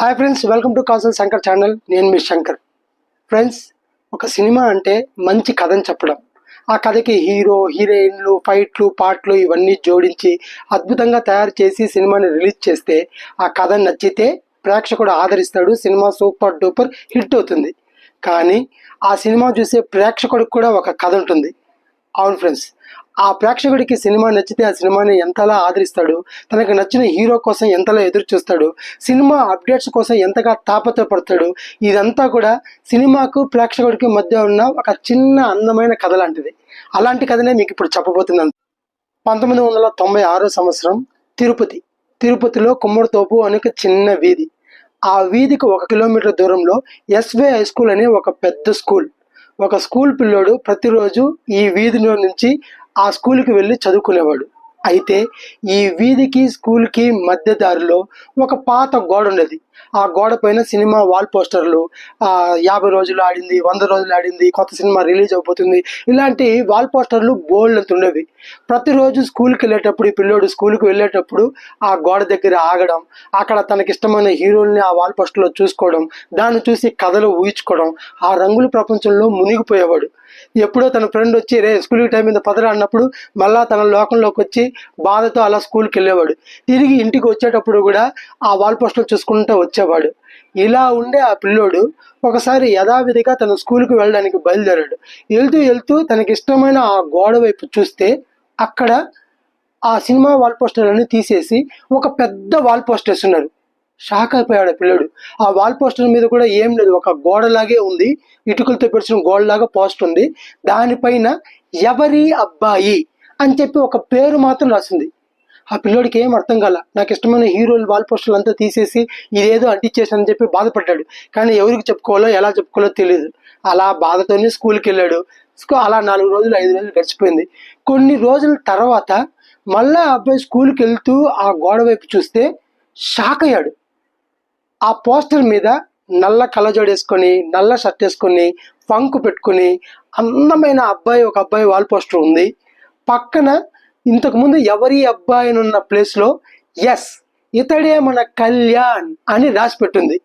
Hi friends welcome to కాసల్ Shankar channel నేను మీ శంకర్. ఫ్రెండ్స్ ఒక సినిమా అంటే మంచి కథని చెప్పడం. ఆ కథకి హీరో హీరోయిన్లు ఫైట్లు పాటలు ఇవన్నీ జోడించి అద్భుతంగా తయారు చేసి సినిమాని రిలీజ్ చేస్తే ఆ కథ నచ్చితే ప్రేక్షకుడు ఆదరిస్తాడు సినిమా సూపర్ డూపర్ హిట్ అవుతుంది. కానీ ఆ సినిమా చూసే ప్రేక్షకుడికి కూడా ఒక కథ ఉంటుంది. అవును ఫ్రెండ్స్ ఆ ప్రేక్షకుడికి సినిమా నచ్చితే ఆ సినిమాని ఎంతలా ఆదరిస్తాడు? తనకు నచ్చిన హీరో కోసం ఎంతలా ఎదురు చూస్తాడు సినిమా అప్డేట్స్ కోసం ఎంతగా తాపత్రపడతాడు ఇదంతా కూడా సినిమాకు ప్రేక్షకుడికి మధ్య ఉన్న ఒక చిన్న అందమైన కథ లాంటిది. అలాంటి కథనే మీకు ఇప్పుడు చెప్పబోతున్నాను. పంతొమ్మిది వందల తొంభై ఆరో సంవత్సరం తిరుపతి. తిరుపతిలో కుమ్మడితోపు అనే ఒక చిన్న వీధి. ఆ వీధికి ఒక కిలోమీటర్ దూరంలో ఎస్వే హై స్కూల్ అనే ఒక పెద్ద స్కూల్. ఒక స్కూల్ పిల్లోడు ప్రతిరోజు ఈ వీధిలో నుంచి ఆ స్కూల్కి వెళ్ళి చదువుకునేవాడు. అయితే ఈ వీధికి స్కూల్కి మధ్య దారిలో ఒక పాత గోడ ఉండేది. ఆ గోడ పైన సినిమా వాల్ పోస్టర్లు యాభై రోజులు ఆడింది వంద రోజులు ఆడింది కొత్త సినిమా రిలీజ్ అయిపోతుంది ఇలాంటి వాల్ పోస్టర్లు బోల్డ్ అంత ఉండేవి. ప్రతిరోజు స్కూల్కి వెళ్ళేటప్పుడు ఈ పిల్లోడు స్కూల్కి వెళ్ళేటప్పుడు ఆ గోడ దగ్గర ఆగడం అక్కడ తనకి ఇష్టమైన హీరోల్ని ఆ వాల్ పోస్టర్లో చూసుకోవడం దాన్ని చూసి కథలు ఊహించుకోవడం ఆ రంగుల ప్రపంచంలో మునిగిపోయేవాడు. ఎప్పుడో తన ఫ్రెండ్ వచ్చి రే స్కూల్కి టైం మీద పదరా అన్నప్పుడు మళ్ళా తన లోకంలోకి వచ్చి బాధతో అలా స్కూల్కి వెళ్ళేవాడు. తిరిగి ఇంటికి వచ్చేటప్పుడు కూడా ఆ వాల్ పోస్టర్లు చూసుకుంటూ వచ్చేవాడు. ఇలా ఉండే ఆ పిల్లోడు ఒకసారి యథావిధిగా తన స్కూల్కి వెళ్ళడానికి బయలుదేరాడు. వెళ్తూ వెళ్తూ తనకి ఇష్టమైన ఆ గోడ వైపు చూస్తే అక్కడ ఆ సినిమా వాల్ పోస్టర్లన్నీ తీసేసి ఒక పెద్ద వాల్ పోస్టర్ వేస్తున్నారు షాక్ అయిపోయాడు పిల్లడు. ఆ వాల్ పోస్టర్ మీద కూడా ఏం లేదు. ఒక గోడలాగే ఉంది. ఇటుకలతో పెడిచిన గోడలాగా పోస్ట్ ఉంది. దానిపైన ఎవరి అబ్బాయి అని చెప్పి ఒక పేరు మాత్రం రాసింది. ఆ పిల్లోడికి ఏం అర్థం కాల? నాకు ఇష్టమైన హీరోలు వాల్ పోస్టర్లు అంతా తీసేసి ఇదేదో అంటించేసానని చెప్పి బాధపడ్డాడు. కానీ ఎవరికి చెప్పుకోవాలో ఎలా చెప్పుకోవాలో తెలియదు అలా బాధతోనే స్కూల్కి వెళ్ళాడు. అలా నాలుగు రోజులు ఐదు రోజులు గడిచిపోయింది. కొన్ని రోజుల తర్వాత మళ్ళా ఆ అబ్బాయి స్కూల్కి వెళ్తూ ఆ గోడ వైపు చూస్తే షాక్ అయ్యాడు. ఆ పోస్టర్ మీద నల్ల కళ్ళజోడు వేసుకొని నల్ల షర్ట్ వేసుకొని ఫంక్ పెట్టుకొని అందమైన అబ్బాయి ఒక అబ్బాయి వాల్ పోస్టర్ ఉంది. పక్కన ఇంతకుముందు ఎవరి అబ్బాయి అని ఉన్న ప్లేస్లో ఎస్ ఇతడే మన కళ్యాణ్ అని రాసి పెట్టింది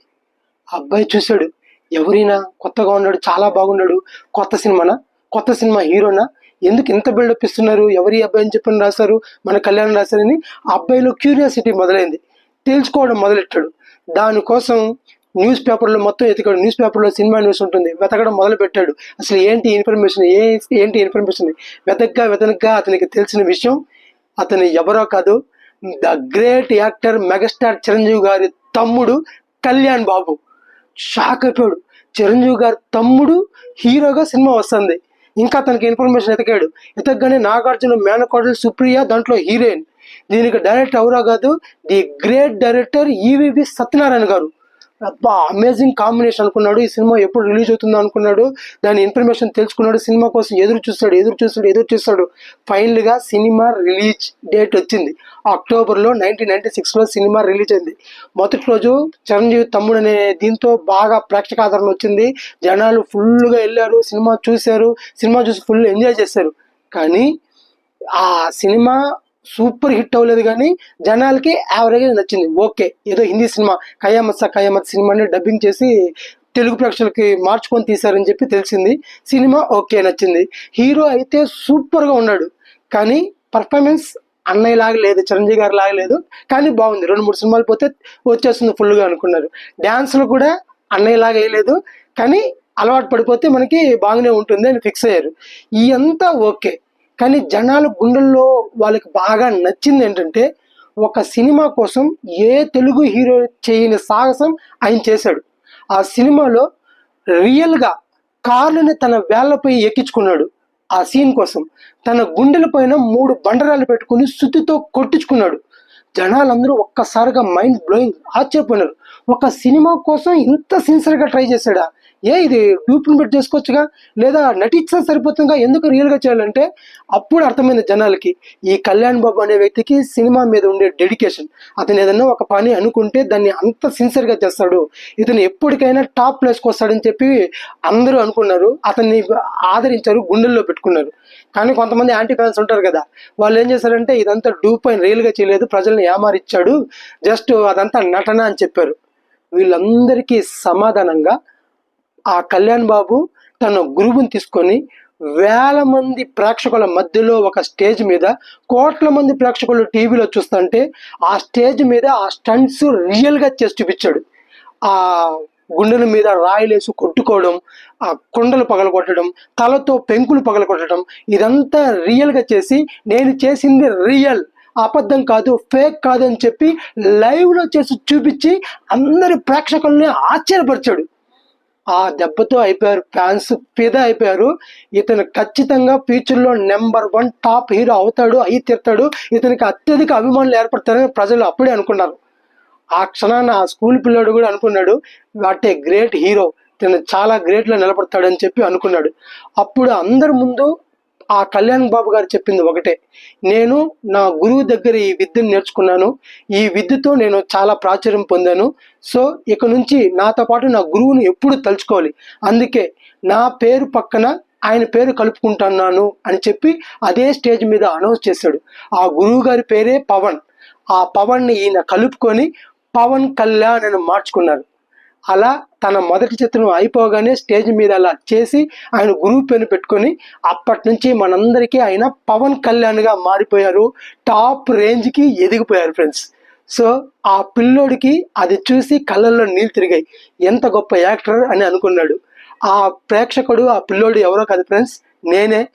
అబ్బాయి చూశాడు ఎవరైనా కొత్తగా ఉన్నాడు చాలా బాగున్నాడు కొత్త సినిమానా? కొత్త సినిమా హీరోనా? ఎందుకు ఇంత బిల్డప్ ఇస్తున్నారు? ఎవరి అబ్బాయి అని చెప్పని రాశారు? మన కళ్యాణ్ రాశారని అబ్బాయిలో క్యూరియాసిటీ మొదలైంది. తెలుసుకోవడం మొదలెట్టాడు. దానికోసం న్యూస్ పేపర్లో మొత్తం ఎతికాడు న్యూస్ పేపర్లో సినిమా న్యూస్ ఉంటుంది. వెతకడం మొదలు పెట్టాడు అసలు ఏంటి ఇన్ఫర్మేషన్? ఏ ఏంటి ఇన్ఫర్మేషన్? వెతగ్గా వెతనగ్గా అతనికి తెలిసిన విషయం అతను ఎవరో కాదు. The great actor megastar Chiranjeevi గారి తమ్ముడు కళ్యాణ్ బాబు. షాక్ అయిపోయాడు. చిరంజీవి గారి తమ్ముడు హీరోగా సినిమా వస్తుంది. ఇంకా తనకి ఇన్ఫర్మేషన్ ఎతకాడు. ఎతకగానే నాగార్జున మేనకోడలు సుప్రియ దాంట్లో హీరోయిన్. దీనికి డైరెక్టర్ ఎవరో కాదు. The great director EVV Satyanarayana గారు. అబ్బా అమేజింగ్ కాంబినేషన్ అనుకున్నాడు. ఈ సినిమా ఎప్పుడు రిలీజ్ అవుతుందో అనుకున్నాడు. దాని ఇన్ఫర్మేషన్ తెలుసుకున్నాడు. సినిమా కోసం ఎదురు చూస్తాడు ఎదురు చూస్తాడు ఎదురు చూస్తాడు. ఫైనల్గా సినిమా రిలీజ్ డేట్ వచ్చింది. అక్టోబర్లో నైన్టీన్ నైన్టీ సిక్స్లో సినిమా రిలీజ్ అయింది. మొదటి రోజు చిరంజీవి తమ్ముడు అనే దీంతో బాగా ప్రేక్షక ఆదరణ వచ్చింది. జనాలు ఫుల్గా వెళ్ళారు సినిమా చూశారు. సినిమా చూసి ఫుల్ ఎంజాయ్ చేశారు. కానీ ఆ సినిమా సూపర్ హిట్ అవ్వలేదు కానీ జనాలకి యావరేజ్ నచ్చింది. ఓకే ఏదో హిందీ సినిమా కయామత్ సా కయామత్ సినిమాని డబ్బింగ్ చేసి తెలుగు ప్రేక్షకులకి మార్చుకొని తీశారని చెప్పి తెలిసింది. సినిమా ఓకే నచ్చింది. హీరో అయితే సూపర్గా ఉన్నాడు. కానీ పర్ఫార్మెన్స్ అన్నయ్య లాగా లేదు చిరంజీవి గారు లాగలేదు కానీ బాగుంది. రెండు మూడు సినిమాలు పోతే వచ్చేస్తుంది ఫుల్గా అనుకున్నారు. డ్యాన్స్లు కూడా అన్నయ్య లాగా వేయలేదు. కానీ అలవాటు పడిపోతే మనకి బాగానే ఉంటుంది అని ఫిక్స్ అయ్యారు. ఇదంతా ఓకే. కానీ జనాలు గుండెల్లో వాళ్ళకి బాగా నచ్చింది ఏంటంటే ఒక సినిమా కోసం ఏ తెలుగు హీరో చేయని సాహసం ఆయన చేశాడు. ఆ సినిమాలో రియల్గా కార్లని తన వేళ్ళపై ఎక్కించుకున్నాడు ఆ సీన్ కోసం. తన గుండెల పైన మూడు బండరాలు పెట్టుకుని సుత్తితో కొట్టించుకున్నాడు. జనాలందరూ ఒక్కసారిగా మైండ్ బ్లోయింగ్ ఆశ్చర్యపోయినారు. ఒక సినిమా కోసం ఇంత సిన్సియర్గా ట్రై చేశాడా? ఏ ఇది డూప్లికేట్ చేసుకోవచ్చుగా? లేదా నటించడం సరిపోతుందిగా? ఎందుకు రియల్గా చేయాలంటే అప్పుడు అర్థమైంది జనాలకి. ఈ కళ్యాణ్ బాబు అనే వ్యక్తికి సినిమా మీద ఉండే డెడికేషన్ అతను ఏదన్నా ఒక పని అనుకుంటే దాన్ని అంత సిన్సియర్గా చేస్తాడు. ఇతను ఎప్పటికైనా టాప్ ప్లేస్కి వస్తాడని చెప్పి అందరూ అనుకున్నారు. అతన్ని ఆదరించారు గుండెల్లో పెట్టుకున్నారు. కానీ కొంతమంది యాంటీ ఫ్యాన్స్ ఉంటారు కదా. వాళ్ళు ఏం చేశారంటే ఇదంతా డూప్ అని రియల్గా చేయలేదు. ప్రజల్ని ఏమారిచ్చాడు. జస్ట్ అదంతా నటన అని చెప్పారు. వీళ్ళందరికీ సమాధానంగా ఆ కళ్యాణ్ బాబు తన గురువుని తీసుకొని వేల మంది ప్రేక్షకుల మధ్యలో ఒక స్టేజ్ మీద కోట్ల మంది ప్రేక్షకులు టీవీలో చూస్తుంటే ఆ స్టేజ్ మీద ఆ స్టంట్స్ రియల్గా చేసి చూపించాడు. ఆ గుండెల మీద రాయిలేసి కొట్టుకోవడం ఆ కొండలు పగలగొట్టడం తలతో పెంకులు పగలగొట్టడం ఇదంతా రియల్గా చేసి నేను చేసింది రియల్. అబద్ధం కాదు ఫేక్ కాదు అని చెప్పి లైవ్లో చేసి చూపించి అందరి ప్రేక్షకుల్ని ఆశ్చర్యపరిచాడు. ఆ దెబ్బతో అయిపోయారు ఫ్యాన్స్ పేద అయిపోయారు. ఇతను ఖచ్చితంగా ఫ్యూచర్లో నెంబర్ వన్ టాప్ హీరో అవుతాడు అయి తీరుతాడు. ఇతనికి అత్యధిక అభిమానులు ఏర్పడతారని ప్రజలు అప్పుడే అనుకున్నారు. ఆ క్షణాన ఆ స్కూల్ పిల్లోడు కూడా అనుకున్నాడు వాట్ ఏ గ్రేట్ హీరో తను చాలా గ్రేట్లో నిలబడతాడని చెప్పి అనుకున్నాడు. అప్పుడు అందరి ముందు ఆ కళ్యాణ్ బాబు గారు చెప్పింది ఒకటే. నేను నా గురువు దగ్గర ఈ విద్యను నేర్చుకున్నాను. ఈ విద్యతో నేను చాలా ప్రాచుర్యం పొందాను. సో ఇక నుంచి నాతో పాటు నా గురువుని ఎప్పుడు తలుచుకోవాలి. అందుకే నా పేరు పక్కన ఆయన పేరు కలుపుకుంటున్నాను అని చెప్పి అదే స్టేజ్ మీద అనౌన్స్ చేశాడు. ఆ గురువు గారి పేరే పవన్. ఆ పవన్ని ఈయన కలుపుకొని పవన్ కళ్యాణ్ అని మార్చుకున్నారు. అలా తన మొదటి చిత్రం అయిపోగానే స్టేజ్ మీద అలా చేసి ఆయన గురువు పేరు పెట్టుకొని అప్పటి నుంచి మనందరికీ ఆయన పవన్ కళ్యాణ్గా మారిపోయారు. టాప్ రేంజ్కి ఎదిగిపోయారు ఫ్రెండ్స్. సో ఆ పిల్లోడికి అది చూసి కళ్ళల్లో నీళ్ళు తిరిగాయి. ఎంత గొప్ప యాక్టర్ అని అనుకున్నాడు. ఆ ప్రేక్షకుడు ఆ పిల్లోడు ఎవరో కాదు ఫ్రెండ్స్ నేనే.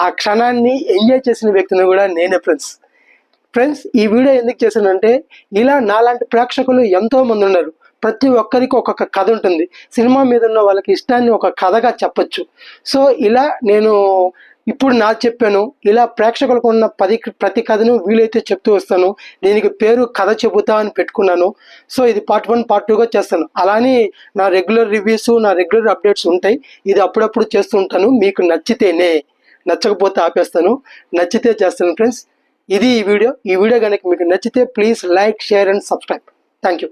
ఆ క్షణాన్ని ఎంజాయ్ చేసిన వ్యక్తిని కూడా నేనే ఫ్రెండ్స్. ఫ్రెండ్స్ ఈ వీడియో ఎందుకు చేశానంటే ఇలా నాలాంటి ప్రేక్షకులు ఎంతో మంది ఉన్నారు. ప్రతి ఒక్కరికి ఒక్కొక్క కథ ఉంటుంది. సినిమా మీద ఉన్న వాళ్ళకి ఇష్టాన్ని ఒక కథగా చెప్పొచ్చు. సో ఇలా నేను ఇప్పుడు నా చెప్పాను. ఇలా ప్రేక్షకులకు ఉన్న పది ప్రతి కథను వీలైతే చెప్తూ వస్తాను. దీనికి పేరు కథ చెబుతా అని పెట్టుకున్నాను. సో ఇది పార్ట్ వన్ పార్ట్ టూగా చేస్తాను. అలానే నా రెగ్యులర్ రివ్యూస్ నా రెగ్యులర్ అప్డేట్స్ ఉంటాయి. ఇది అప్పుడప్పుడు చేస్తూ ఉంటాను. మీకు నచ్చితేనే నచ్చకపోతే ఆపేస్తాను. నచ్చితే చేస్తాను ఫ్రెండ్స్. ఇది ఈ వీడియో. ఈ వీడియో కనుక మీకు నచ్చితే please like share and subscribe. Thank you